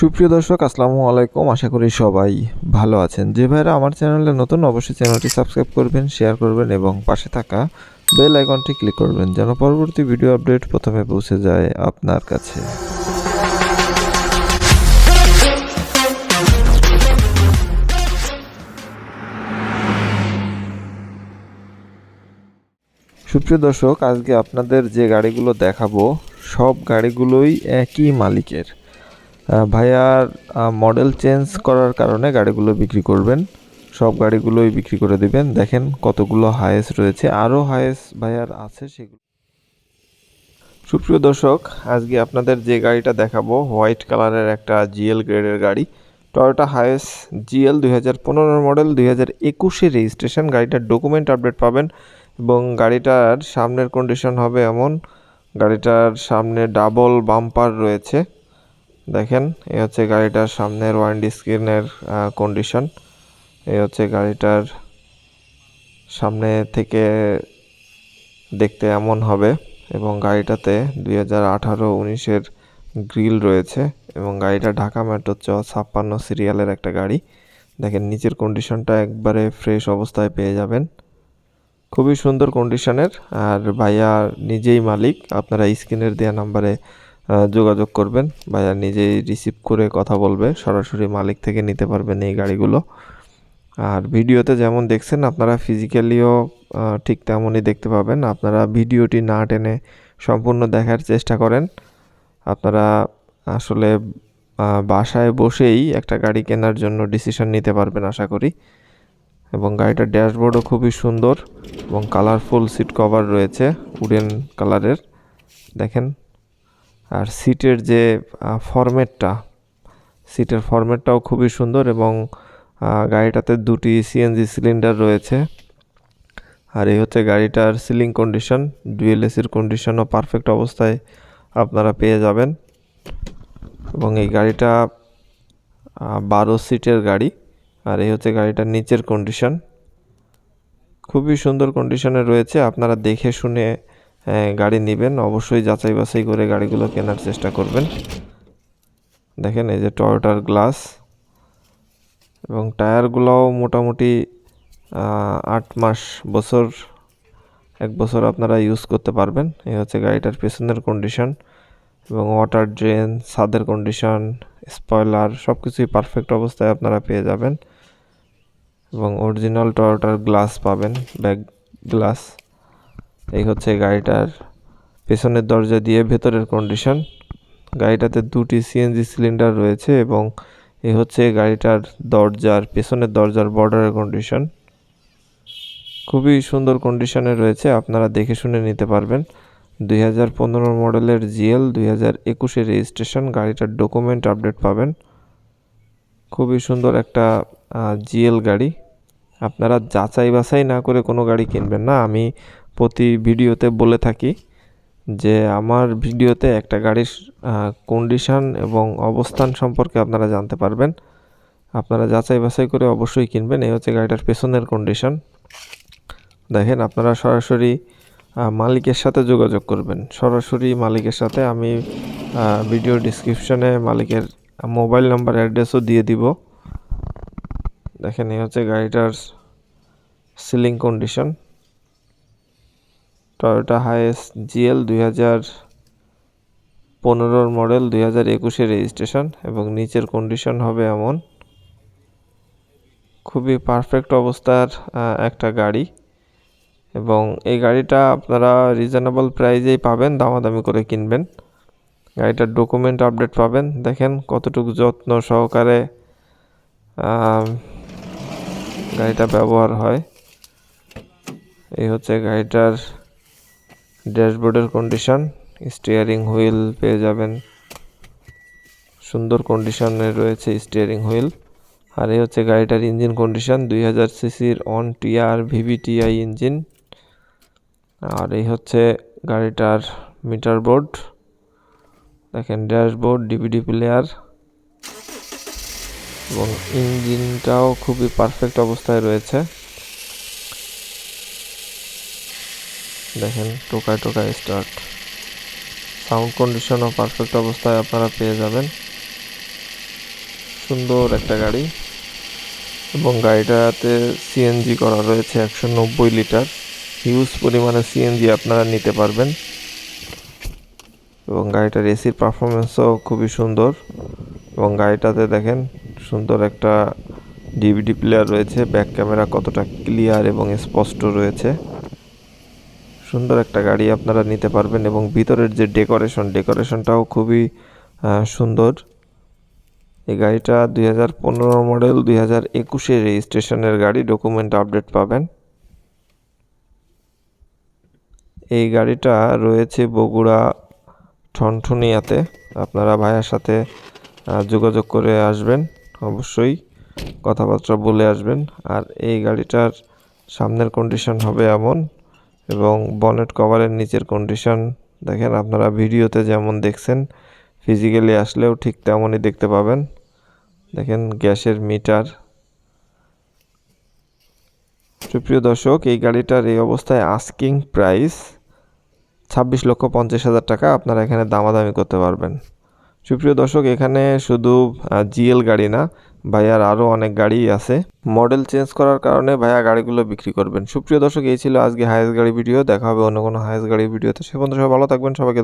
সুপ্রিয় দর্শক, আসসালামু আলাইকুম। আশা করি সবাই ভালো আছেন। যে ভাইরা আমার চ্যানেলে নতুন, অবশ্যই চ্যানেলটি সাবস্ক্রাইব করবেন, শেয়ার করবেন এবং পাশে থাকা বেল আইকনটি ক্লিক করবেন যেন পরবর্তী ভিডিও আপডেট প্রথমে পৌঁছে যায় আপনার কাছে। সুপ্রিয় দর্শক, আজকে আপনাদের যে গাড়িগুলো দেখাবো, সব গাড়িগুলোই একই মালিকের। ভাইয়ার মডেল চেঞ্জ করার কারণে গাড়িগুলো বিক্রি করবেন। সব গাড়িগুলোই বিক্রি করে দিবেন। দেখেন কতগুলো হায়েস রয়েছে। আরও হায়েস ভাইয়ার আছে সেগুলো। সুপ্রিয় দর্শক, আজকে আপনাদের যে গাড়িটা দেখাবো হোয়াইট কালারের একটা জিএল গ্রেডের গাড়ি। টয়োটা হায়েস জিএল দুই হাজার পনেরো মডেল দুই হাজার একুশে রেজিস্ট্রেশন গাড়িটার ডকুমেন্ট আপডেট পাবেন এবং গাড়িটার সামনের কন্ডিশন হবে এমন। গাড়িটার সামনে ডাবল বাম্পার রয়েছে। দেখেন এই হচ্ছে গাড়িটার সামনের ওয়ারেন্টি স্ক্রিনের কন্ডিশন এই হচ্ছে গাড়িটার সামনে থেকে দেখতে এমন হবে এবং গাড়িটাতে দুই হাজার আঠারো উনিশের গ্রিল রয়েছে এবং গাড়িটা ঢাকা মেট্রো চ ছাপ্পান্ন সিরিয়ালের একটা গাড়ি। দেখেন, নিচের কন্ডিশনটা একবারে ফ্রেশ অবস্থায় পেয়ে যাবেন। খুবই সুন্দর কন্ডিশনের আর ভাইয়া নিজেই মালিক, আপনারা স্ক্রিনের দেওয়া নাম্বারে যোগাযোগ করবেন। ভাইয়া নিজেই রিসিভ করে কথা বলবে। সরাসরি মালিক থেকে নিতে পারবেন এই গাড়িগুলো। আর ভিডিওতে যেমন দেখছেন, আপনারা ফিজিক্যালিও ঠিক তেমনই দেখতে পাবেন। আপনারা ভিডিওটি না টেনে সম্পূর্ণ দেখার চেষ্টা করেন। আপনারা আসলে বাসায় বসেই একটা গাড়ি কেনার জন্য ডিসিশন নিতে পারবেন আশা করি। এবং গাড়িটার ড্যাশবোর্ডও খুবই সুন্দর এবং কালারফুল সিট কভার রয়েছে উডেন কালারের দেখেন আর সিটের যে ফরম্যাটটা সিটের ফরম্যাটটাও খুবই সুন্দর এবং গাড়িটাতে দুটি সিএনজি সিলিন্ডার রয়েছে। আর এই হচ্ছে গাড়িটার সিলিং কন্ডিশন ডুয়েল এসির কন্ডিশনও পারফেক্ট অবস্থায় আপনারা পেয়ে যাবেন। এবং এই গাড়িটা বারো সিটের গাড়ি, আর এই হচ্ছে গাড়িটার নিচের কন্ডিশন খুবই সুন্দর কন্ডিশনে রয়েছে, আপনারা দেখে শুনে গাড়ি নেবেন। অবশ্যই যাচাই বাছাই করে গাড়িগুলো কেনার চেষ্টা করবেন। দেখেন এই যে টয়োটার গ্লাস এবং টায়ারগুলোও মোটামুটি আট মাস, বছর, এক বছর আপনারা ইউজ করতে পারবেন। এই হচ্ছে গাড়িটার পেছনের কন্ডিশন এবং ওয়াটার ড্রেন ছাদের কন্ডিশন স্পয়লার সব কিছুই পারফেক্ট অবস্থায় আপনারা পেয়ে যাবেন এবং অরিজিনাল টয়োটার গ্লাস পাবেন ব্যাক গ্লাস হচ্ছে গাড়িটার পেছনের দরজা দিয়ে ভেতরের কন্ডিশন গাড়িটাতে দুটি সিএনজি সিলিন্ডার রয়েছে এবং এই হচ্ছে গাড়িটার দরজার, পেছনের দরজার বর্ডারের কন্ডিশন খুবই সুন্দর কন্ডিশনে রয়েছে, আপনারা দেখে শুনে নিতে পারবেন। দুই হাজার পনেরো মডেলের জিএল দুই হাজার একুশে রেজিস্ট্রেশন, গাড়িটার ডকুমেন্ট আপডেট পাবেন। খুবই সুন্দর একটা জিএল গাড়ি। আপনারা যাচাই বাছাই না করে কোনো গাড়ি কিনবেন না। আমি প্রতি ভিডিওতে বলে থাকি যে আমার ভিডিওতে একটা গাড়ির কন্ডিশন এবং অবস্থান সম্পর্কে আপনারা জানতে পারবেন। আপনারা যাচাই বাছাই করে অবশ্যই কিনবেন। এই হচ্ছে গাড়িটার পেছনের কন্ডিশন দেখেন, আপনারা সরাসরি মালিকের সাথে যোগাযোগ করবেন। সরাসরি মালিকের সাথে আমি ভিডিও ডিসক্রিপশনে মালিকের মোবাইল নাম্বার অ্যাড্রেসও দিয়ে দিব। দেখেন, এই হচ্ছে গাড়িটার ceiling condition Toyota Hiace GL দুই হাজার পনেরোর মডেল দুই হাজার একুশে রেজিস্ট্রেশন এবং নিচের কন্ডিশন হবে এমন। খুবই পারফেক্ট অবস্থার একটা গাড়ি এবং এই গাড়িটা আপনারা রিজনেবল প্রাইজেই পাবেন, দামাদামি করে কিনবেন। গাড়িটার ডকুমেন্ট আপডেট পাবেন। দেখেন কতটুকু যত্ন সহকারে গাড়িটা ব্যবহার হয়। এই হচ্ছে গাড়িটার ড্যাশবোর্ডের কন্ডিশন স্টিয়ারিং হুইল পেয়ে যাবেন। সুন্দর কন্ডিশনে রয়েছে স্টিয়ারিং হুইল আর এই হচ্ছে গাড়িটার ইঞ্জিন কন্ডিশন দুই হাজার সিসির অন টিআর ভিভিটিআই ইঞ্জিন আর এই হচ্ছে গাড়িটার মিটার বোর্ড দেখেন ড্যাশবোর্ড ডিভিডি প্লেয়ার এবং ইঞ্জিনটাও খুবই পারফেক্ট অবস্থায় রয়েছে। দেখেন, টোকায় টোকায় স্টার্ট সাউন্ড কন্ডিশনও পারফেক্ট অবস্থায় আপনারা পেয়ে যাবেন। সুন্দর একটা গাড়ি। এবং গাড়িটাতে সিএনজি করা রয়েছে একশো নব্বই লিটার। হিউজ পরিমাণে সিএনজি আপনারা নিতে পারবেন। এবং গাড়িটার এসির পারফরমেন্সও খুবই সুন্দর। এবং গাড়িটাতে দেখেন, সুন্দর একটা ডিভিডি প্লেয়ার রয়েছে। ব্যাক ক্যামেরা কতটা ক্লিয়ার এবং স্পষ্ট রয়েছে। সুন্দর একটা গাড়ি আপনারা নিতে পারবেন এবং ভিতরের যে ডেকোরেশন, ডেকোরেশনটাও খুবই সুন্দর। এই গাড়িটা দুই হাজার পনেরো মডেল, দুই হাজার একুশে রেজিস্ট্রেশনের গাড়ি, ডকুমেন্ট আপডেট পাবেন। এই গাড়িটা রয়েছে বগুড়া ঠনঠনিয়াতে। আপনারা ভাইয়ার সাথে যোগাযোগ করে আসবেন, অবশ্যই কথাবার্তা বলে আসবেন। আর এই গাড়িটার সামনের কন্ডিশন হবে এমন এবং বনেট কভারের নিচের কন্ডিশন দেখেন, আপনারা ভিডিওতে যেমন দেখছেন ফিজিক্যালি আসলেও ঠিক তেমনই দেখতে পাবেন। দেখেন গ্যাসের মিটার সুপ্রিয় দর্শক, এই গাড়িটার এই অবস্থায় আস্কিং প্রাইস ছাব্বিশ লক্ষ পঞ্চাশ হাজার টাকা, আপনারা এখানে দামাদামি করতে পারবেন। সুপ্রিয় দর্শক, এখানে শুধু জিএল গাড়ি না ভাইয়ার আরও অনেক গাড়ি আছে। মডেল চেঞ্জ করার কারণে ভাইয়া গাড়িগুলো বিক্রি করবেন। সুপ্রিয় দর্শক, এই ছিল আজকে হায়েস্ট গাড়ি ভিডিও। দেখা হবে অন্য কোনো হায়েস্ট গাড়ি ভিডিওতে। সে পর্যন্ত সবাই ভালো থাকবেন, সবাইকে